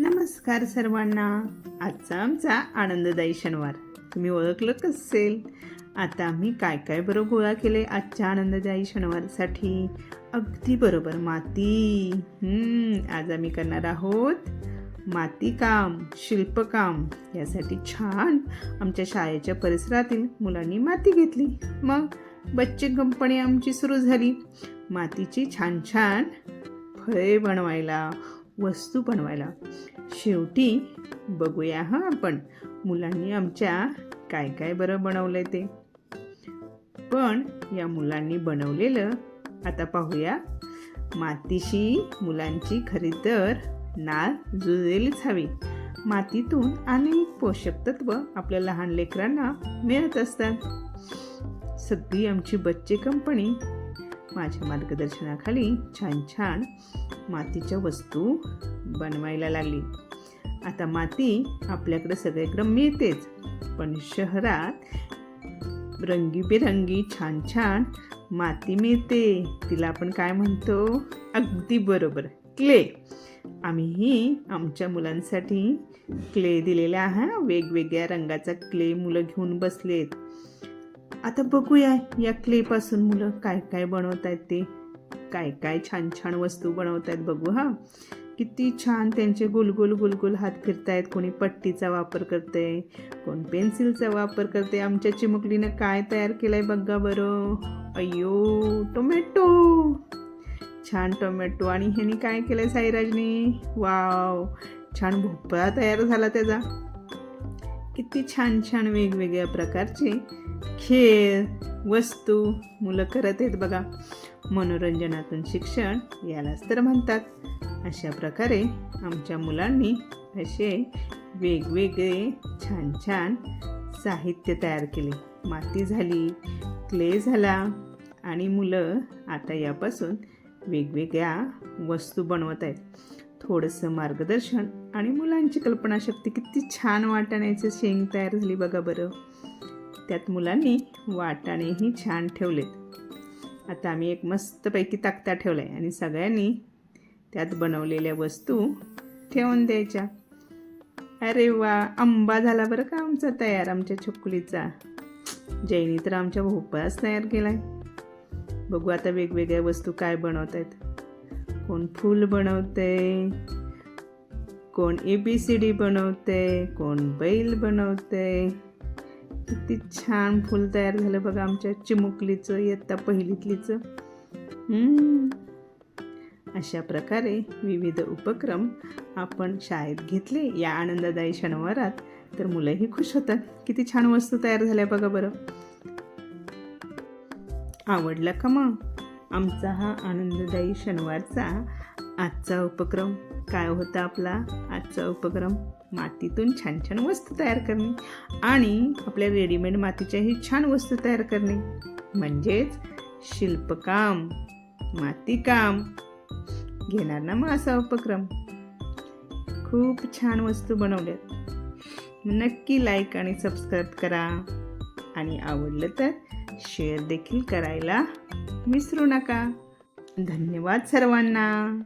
नमस्कार सर्वांना. आजचा आमचा आनंददायी शनिवार. तुम्ही ओळखलं असेल. आता आम्ही काय काय बरं गोळा केले आजच्या आनंददायी शनिवारसाठी? अगदी बरोबर माती. आज आम्ही करणार आहोत मातीकाम शिल्पकाम. यासाठी छान आमच्या शाळेच्या परिसरातील मुलांनी माती घेतली. मग बच्चे कंपनी आमची सुरू झाली. मातीची छान छान फळे बनवायला. वस्तू बनवायला. शेवटी बघूया हां आपण. मुलांनी आमच्या काय काय बरं बनवलंय ते. पण या मुलांनी बनवलेलं आता पाहूया. मातीशी मुलांची खरी तर नाळ जुळलेलीच हवी. मातीतून अनेक पोषक तत्व आपल्या लहान लेकरांना मिळत असतात. सगळी आमची बच्चे कंपनी माझ्या मार्गदर्शनाखाली छान छान मातीच्या वस्तू बनवायला लागली. आता माती आपल्याकडे सगळीकडे मिळतेच पण शहरात रंगीबेरंगी छान छान माती मिळते. तिला आपण काय म्हणतो? अगदी बरोबर क्ले. आम्हीही आमच्या मुलांसाठी क्ले दिलेला आहे वेगवेगळ्या रंगाचा क्ले मुलं घेऊन बसलेत. आता बघूया या क्लेपासून मुलं काय काय बनवत आहेत ते. काय काय छान छान वस्तू बनवत आहेत बघू हा. किती छान त्यांचे गुलगुल गुलगुल हात फिरतायत. कोणी पट्टीचा वापर करते कोण पेन्सिलचा वापर करते आमच्या चिमुकलीनं काय तयार केलंय बघा बरं. अय्यो टोमॅटो. छान टोमॅटो. आणि ह्यानी काय केलंय साईराजनी? वाव. छान भोपळा तयार झाला त्याचा. किती छान छान वेगवेगळ्या प्रकारचे खेळ वस्तू मुलं करत आहेत बघा. मनोरंजनातून शिक्षण यालाच तर म्हणतात. अशा प्रकारे आमच्या मुलांनी असे वेगवेगळे छान छान साहित्य तयार केले. माती झाली क्ले झाला आणि मुलं आता यापासून वेगवेगळ्या वस्तू बनवत आहेत. थोडंसं मार्गदर्शन आणि मुलांची कल्पनाशक्ती किती छान वाटाण्याचे शेंग तयार झाली बघा बरं. त्यात मुलांनी वाटाणेही छान ठेवलेत. आता आम्ही एक मस्तपैकी तक्ता ठेवला आहे आणि सगळ्यांनी त्यात बनवलेल्या वस्तू ठेवून द्यायच्या. अरे वा आंबा झाला बरं का आमचा तयार आमच्या छकुलीचा. जैनी तर आमच्या भोपळाच तयार केला आहे बघू आता वेगवेगळ्या वस्तू काय बनवत आहेत कोण फूल बनवते कोण ए बी सी डी बनवते कोण बैल बनवते. किती छान फूल तयार झालं बघा आमच्या चिमुकलीचं इयत्ता पहिलीतलीचं. अशा प्रकारे विविध उपक्रम आपण शाळेत घेतले या आनंददायी शनिवारात तर मुलंही खुश होतात. किती छान वस्तू तयार झाल्या बघा बरं. आवडलं का मग? आमचा हा आनंददायी शनिवारचा आजचा उपक्रम. काय होता आपला? आजचा उपक्रम मातीतून छान छान वस्तू तयार करणे आणि आपल्या रेडीमेड मातीच्याही छान वस्तू तयार करणे. म्हणजेच शिल्पकाम मातीकाम. घेणार ना मग असा उपक्रम? खूप छान वस्तू बनवल्यात नक्की लाईक आणि सबस्क्राईब करा. आणि आवडलं तर शेअर देखील करायला विसरू नका. धन्यवाद सर्वांना.